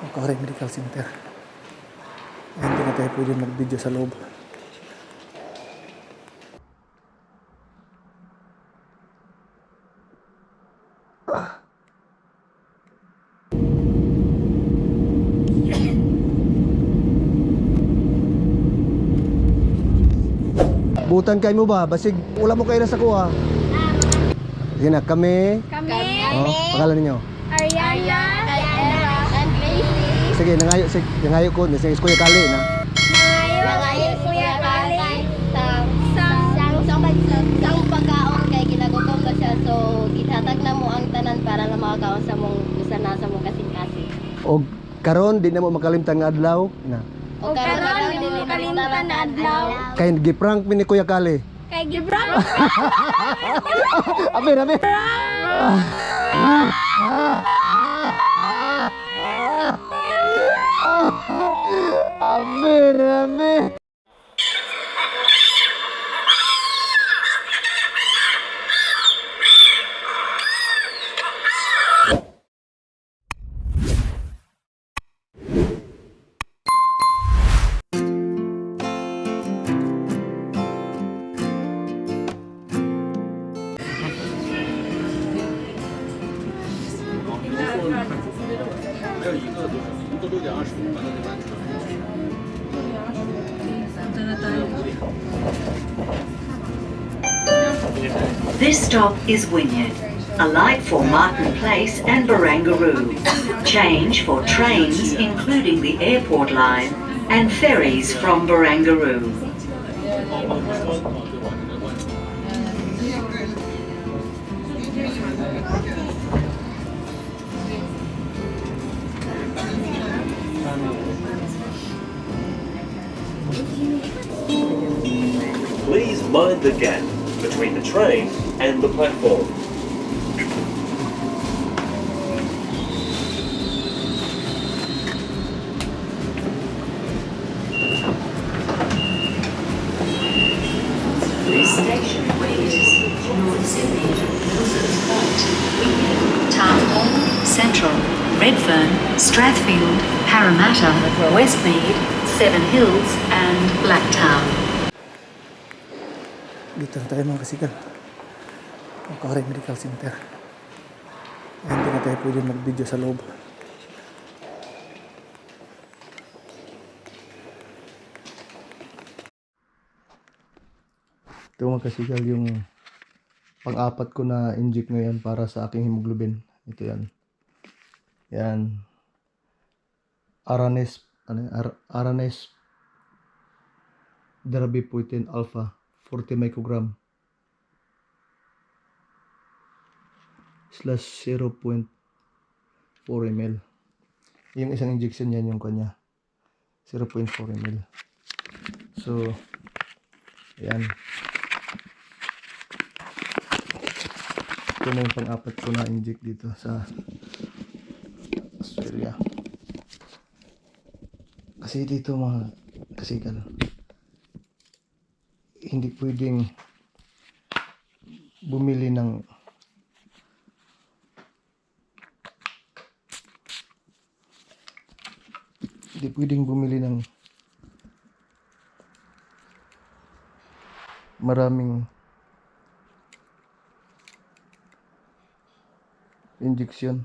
Pagkakari Medical Center. Hindi na tayo pwede mag-video sa loob. Butan kay mo ba? Basig wala mo kayo na sa kuha. Sige na, kami. Kami, Oh, pangalan ninyo. Sige, nangayo, sige, nangayo ko. Sige, Kuya Kali na. Nangayon, Kuya Kali. Sang, sang, sang, pagkaon kay ginagutom ka siya. So, gitatag na mo ang tanan para na makakaon sa mong gusto na sa mong kasing-kasing. O karon di na mo makalimtan nga adlaw na. O karon, hindi mo kalimutan na adlaw. Kay giprank mi ni Kuya Kali. Kay Gibran. Abi, abi. Abi, abi. This stop is Wynyard. Alight for Martin Place and Barangaroo. Change for trains including the airport line and ferries from Barangaroo. Please mind the gap between train and the platform. This station is North Sydney, Elizabeth Point, Town Hall, Central, Redfern, Strathfield, Parramatta, Westmead, Seven Hills. And Blacktown. Dito na tayo mga kasigal. Pagkakari Medical Center. Ay, hindi na tayo pwede mag-video sa loob. Ito mga yung pang-apat ko na inject ngayon para sa aking hemoglobin. Ito yan. Yan. Aranes, ano? Ar Aranes Darabiputin Alpha 40 microgram slash 0.4 ml. Yung isang injection yan yung kanya. 0.4 ml. So, yan. Ito na yung pang-apat ko na inject dito sa Australia. Kasi dito mga kasigal, hindi pwedeng bumili ng hindi pwedeng bumili ng maraming injection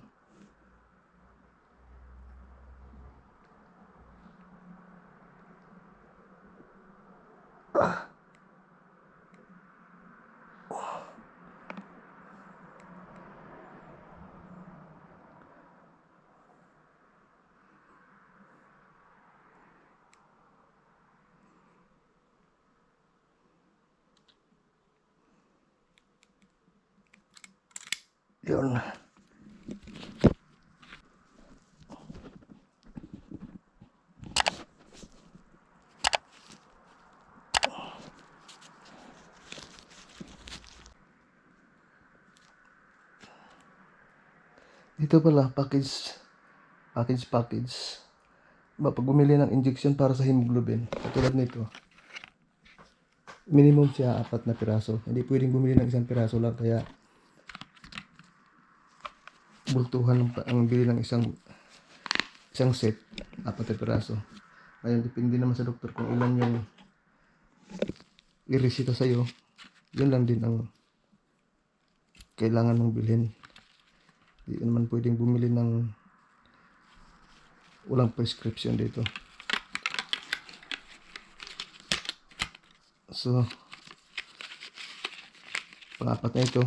yun Dito pala, package, package, package. Ba, pag bumili ng injection para sa hemoglobin, katulad nito, minimum siya apat na piraso. Hindi pwedeng bumili ng isang piraso lang, kaya bultuhan ang, ang bili ng isang isang set, apat na piraso. Ngayon, depende naman sa doktor kung ilan yung iresita sa'yo. Yun lang din ang kailangan mong bilhin. Hindi naman pwedeng bumili ng walang prescription dito. So, pangapat na ito.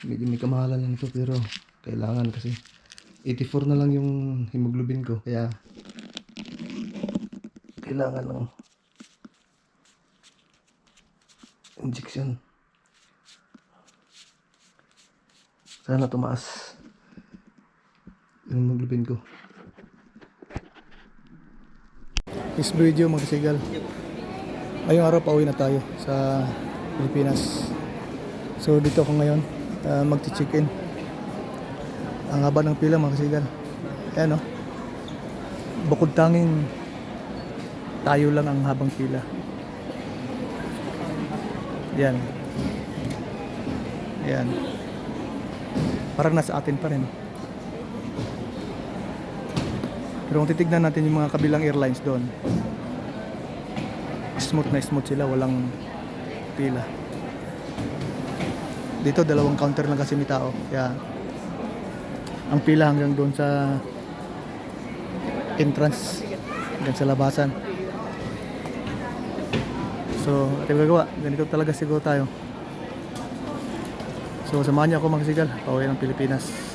Medyo may kamahalan lang ito pero kailangan kasi 84 na lang yung hemoglobin ko. Kaya kailangan ng injection. Sana tumaas yung hemoglobin ko. This video mga kasigal. Ngayong araw pauwi na tayo sa Pilipinas. So dito ako ngayon uh, magti-check-in. Ang haba ng pila mga kasigal. Ayan o. Bukod tanging tayo lang ang habang pila. Yan. Yan. Parang nasa atin pa rin. Pero kung titignan natin yung mga kabilang airlines doon, smooth na smooth sila, walang pila. Dito dalawang counter lang kasi may tao. Kaya ang pila hanggang doon sa entrance hanggang sa labasan. So, yung gagawa. Ganito talaga siguro tayo. So, samahan niyo ako mga. Pauwi ng Pilipinas.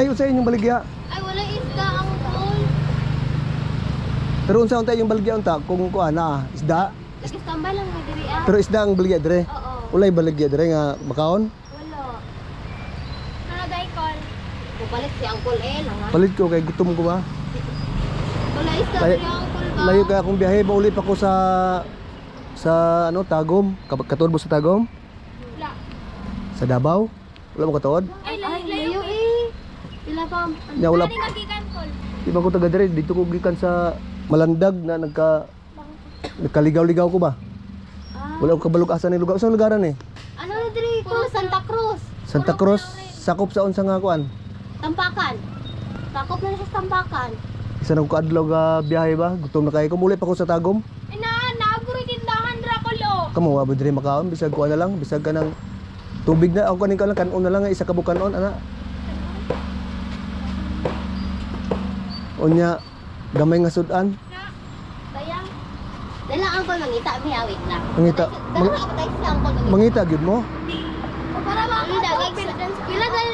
Dayo sa inyong baligya. Ay, wala isda ang pool. Pero unsa unta yung baligya unta kung kuan na isda. Nagkastambay lang mo diri ah. Pero isda ang baligya dire. Oo. Ulay baligya dire nga makaon. Wala. Ano day call? Bubalik si Uncle El, ha? Palit ko kay gutom ko ba. Wala isda Lay- diri Uncle ba? Layo kaya akong biyahe mauli pa ko sa sa ano Tagum, mo sa Tagum, Wala. sa Davao. Wala mo katuod? Ay, layo, layo. Pila pa. Ya, wala. Di ba ko taga dire dito ko gikan sa Malandag na nagka nagkaligaw-ligaw ko ba? Ah. Wala ko kabalog asa ni lugar. Sa lugaran eh? Ano na diri? Cruz, Santa Cruz. Santa Cruz, sakop sa unsa nga kuan. Tampakan. Takop na sa Tampakan. Isa na ko kaadlaw ga biyahe ba? Gutom na kay ko muli pa ko sa Tagum. Ina, naaburi tindahan Dracolo. Kamo wa ba dire makaon bisag kuan na lang, bisag ka ng tubig na ako kanin ka lang kanon na lang isa ka bukanon ana. Unya gamay nga sudan. Bayang. Dala ang ko mangita mi awit lang. Mangita Dala ako tayo sa ang ko mangita. mangita gyud mo. O para mga dagag pila dahil pila dahil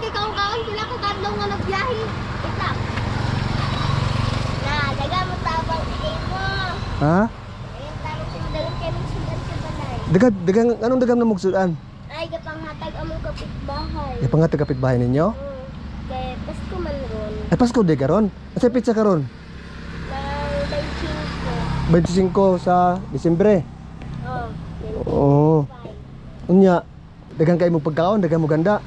kay kaong kaon pila ko kadlong nga nagbiyahe. Wait lang. Na, daga mo tabang kay mo. Ha? Dagag dagang anong dagam na mong sudan? Ay gapanghatag among kapitbahay. Ya pangat kapitbahay ninyo. Mm. Kay Pasko man ron. Ay Pasko di karon. Asa pizza karon? Nang 25 25 sa Disyembre. Oh, Oo. Unya dagang kay mo pagkaon, dagang mo ganda.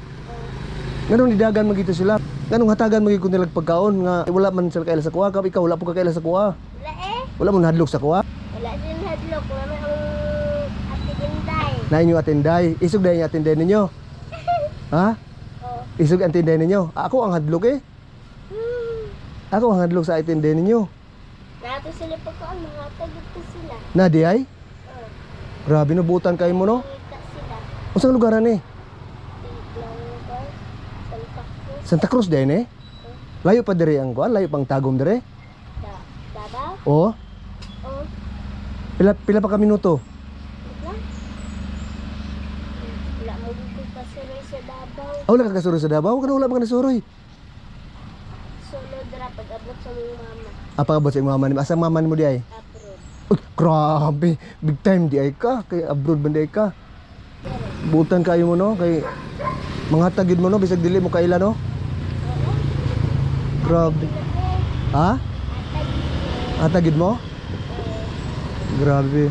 Nganong nidagan magito sila? Nganong hatagan magito nila pagkaon nga wala man sila kaila sa kuha, kap ikaw wala po ka kaila sa kuha. Wala eh. Wala mo nahadlok sa kuha. Wala din hadlok. Wala man ang ati inday. Na inyo atenday. Isog dahil yung atenday ninyo. Ha? Oh. Isog ang atenday ninyo. Ako ang hadlok eh. Ako ang hadlok sa itinde ninyo. Nato sila pagkaan, mga tagit ko sila. Na di ay? Grabe no butan kayo mo no. Kita sila. Unsang lugar ni? Tignan Santa Cruz. Din eh. Layo pa dire ang kuan, layo pang tagom dire. Da, Davao? Oo. Oh, Pila pila pa ka minuto? wala. Wala mo pa sila sa Davao. Ah, wala ka kasuroy sa Davao, kana wala pa ka nasuroy. Solo dra pag-abot sa mama. Apa imong mama ni? Asang mama mo di ay? Abroad. Uy, grabe. Big time di ay ka. Kay abroad ba di ay ka? Butan kayo mo no kay mga tagid mo no bisag dili mo kaila no. Grabe. Ha? Atagid mo? Grabe.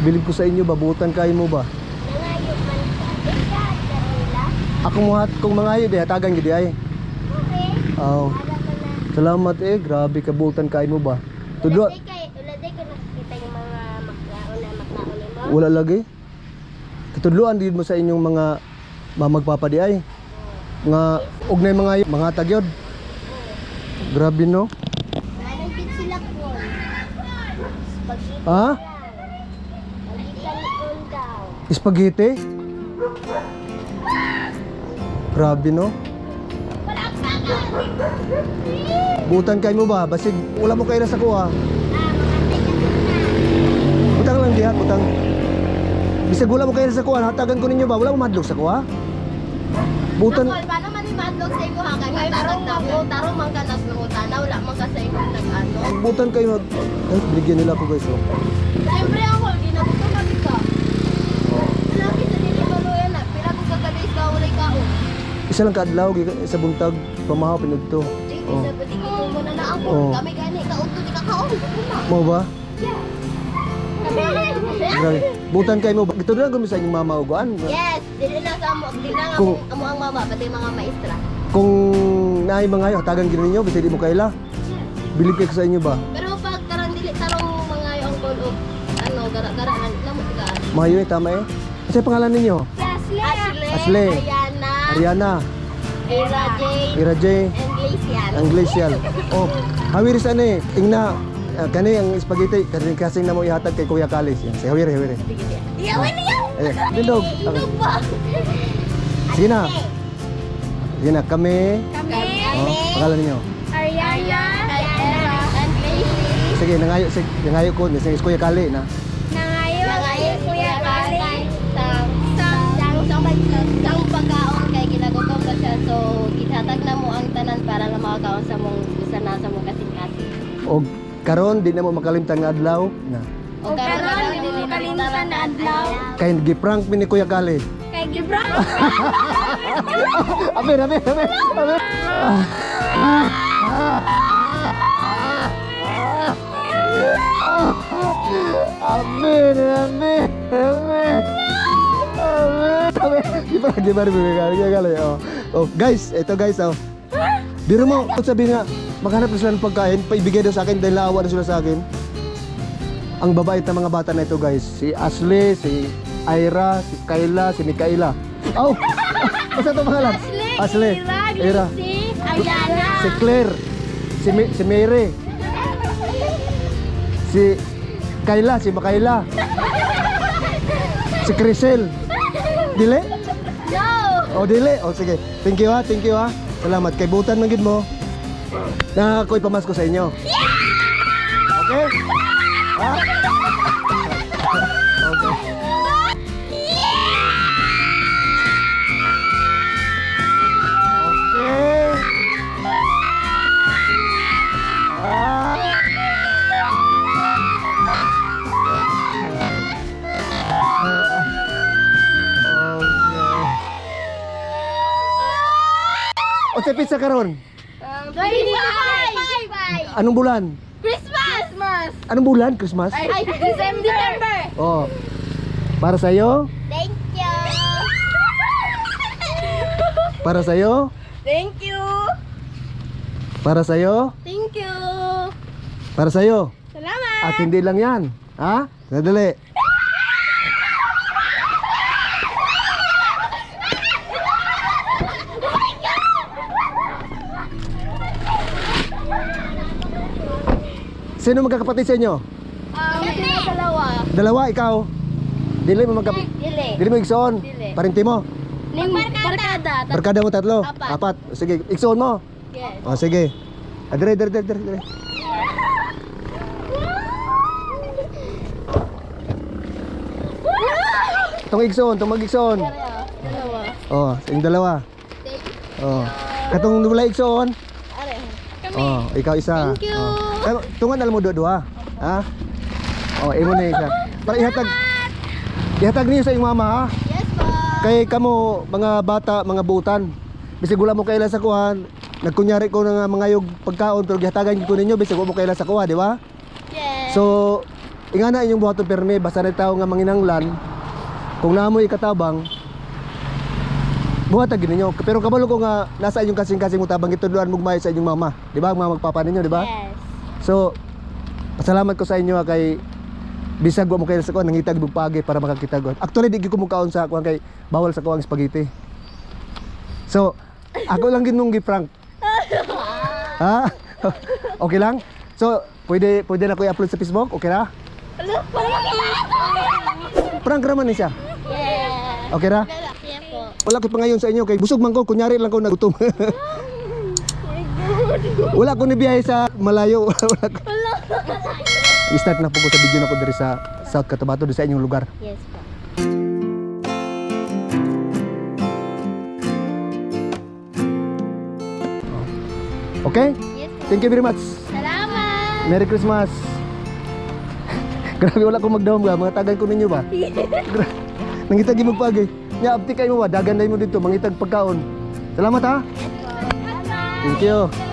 Bilib ko sa inyo ba butan kayo mo ba? Ako mo hat kung mga ayo di hatagan gid ay. Okay. Aw. Salamat eh, grabe ka butan kayo mo ba? Tudlo kay, uladay ka nakikita yung mga maklaon na maklaon mo. wala lagi. Katudluan din mo sa inyong mga mamagpapadi ay. Nga ugnay mga mga tagyod. Grabe no. Nanagit sila ko. Spaghetti Ha? Spaghetti? Grabe no. Butan kayo mo ba? Basig wala mo kayo sa kuha. Ah, na. Butang lang diha, butang. Bisag wala mo kayo sa kuha, hatagan ko ninyo ba? Wala mo madlog sa kuha? Butan. Ako, paano man yung madlog sa imo ha? Kaya tarong na mo, tarong man ka nagluta na, wala man ka sa imo nag-ano. Butan kayo. Ay, binigyan nila ako guys. Oh. Siyempre ako, ginagusto na ka. Lagi sa dili maluyan na, pila ko kagadays ka, wala ka. Isa lang kaadlaw gi- sa buntag pamahaw pinagto. Oh. Isa pa di ko mo na na ako. Oh. Kami gani, kauto di ka kaon. Mo ba? Grabe. Butan kayo mo. ba? Ito na gumi sa inyong mama uguan. Yes, dili na sa mo, dili na Kung- amo amo ang mama, pati mga maestra. Kung naay mga ayo, hatagan gid ninyo bisag di mo kaila. Bilib kayo sa inyo ba? Pero pag karang dili tarong mga yung goal of ano, gara-gara lang namo ka. Mahayo eh, tama eh. Ano yung pangalan ninyo? Ashley, Ashley, Ashley. Ariana, Ariana, Ira Jane, Ira J, and Glacian. ang glacial. Oh, hawiris ano eh. Ingna, ah, kani ang spaghetti, kasi kasing na mo ihatag kay Kuya Kalis. Yan, si hawiri, hawiri. Iyawan niya! Eh, dindog. Indog ba? Sige na. Sige na, kami. Kami, Oh, pangalan ninyo. Ariana, Ariana. Sige, nangayo, sige, nangayo ko, sige, Kuya Kali na. Karon di na mo makalimtan nga adlaw na. O karon, dili mo kalimutan na adlaw. Kay gi-prank mi ni Kuya Kali. Kay Gibran. Amin, amin, amin. Amin. Amin, amin, amin. Amin, amin. Gimana, gimana, gimana, gimana, Kali? Oh. oh, guys, ito guys, oh. Biro mo, sabi nga, maghanap na sila ng pagkain, paibigay daw sa akin dahil naawa na sila sa akin. Ang babait na mga bata na ito guys, si Ashley, si Ira, si Kayla, si Mikaela. Oh! Basta ito pangalan? Ashley, Ira, Si Ariana. si Claire, si, Mi- si Mary, si Kayla, si Makaila, si Crisel. Dili? No! O dili? O sige. Thank you ha, thank you ha. Salamat. Kay butan man gid mo. Na ako'y pamasko sa inyo. Okay? Ha? Okay. Okay. Ah. 25! Anong bulan? Christmas! Christmas! Anong bulan? Christmas? Ay, December! Oh. Para sa iyo? Thank you! Para sa iyo? Thank you! Para sa iyo? Thank you! Para sa iyo? Salamat! At hindi lang 'yan. Ha? Sadali. Sino magkakapatid sa inyo? Um, sila dalawa. Dalawa, ikaw. Dili mo magka Dili. Dili mo igsoon. Dili. Parinti mo. Ning barkada. Barkada mo tatlo. Apat. Sige, igsoon mo. Yes. O sige. Ah, dire, dire, dire, dire, dire. Tong igsoon, tong mag-igsoon. Dalawa. Oh, sa inyong dalawa. Oh. Katong wala igsoon. Are. Oh, ikaw isa. Thank you. Oh. Eh, tungan alam mo do duha. Ha? Oh, imo na isa. Para ihatag Ihatag niyo sa iyong mama ha. Yes po. Kay kamo mga bata, mga butan. Bisig wala mo kaila sa kuhan. Nagkunyari ko nga mga yog pagkaon pero gihatagan ko ninyo bisig wala mo kaila sa kuha, di ba? Yes. So, ingana inyong buhaton perme basta na tao nga manginanglan. Kung naamoy katabang buhatag ninyo. Pero kabalo ko nga nasa inyong kasing-kasing mutabang itudloan mugmay sa inyong mama, di ba? Mga magpapa ninyo, di ba? Yes. So, pasalamat ko sa inyo kay bisag mo kayo sa kuan nangitag og pagi para makakita ko. Actually di ko mukaon sa kuan kay bawal sa kuang spaghetti. So, ako lang ginung gi-prank. ha? okay lang? So, pwede pwede na ko i-upload sa Facebook, okay na? Prank raman ni siya. Yes. Okay ra? Wala ko pa ngayon sa inyo kay busog man ko kunyari lang ko nagutom. Wala ko ni biyahe sa malayo. Wala ko. I-start na po ko sa video na ko diri sa South Cotabato diri sa inyong lugar. Yes po. Okay? Yes po. Thank you very much. Salamat. Merry Christmas. Grabe wala ko magdawom ga, mga tagan ko ninyo ba? Nangitag imong pagi. Nya abti kay mo ba dagan mo dito mangitag pagkaon. Salamat ha. Thank you.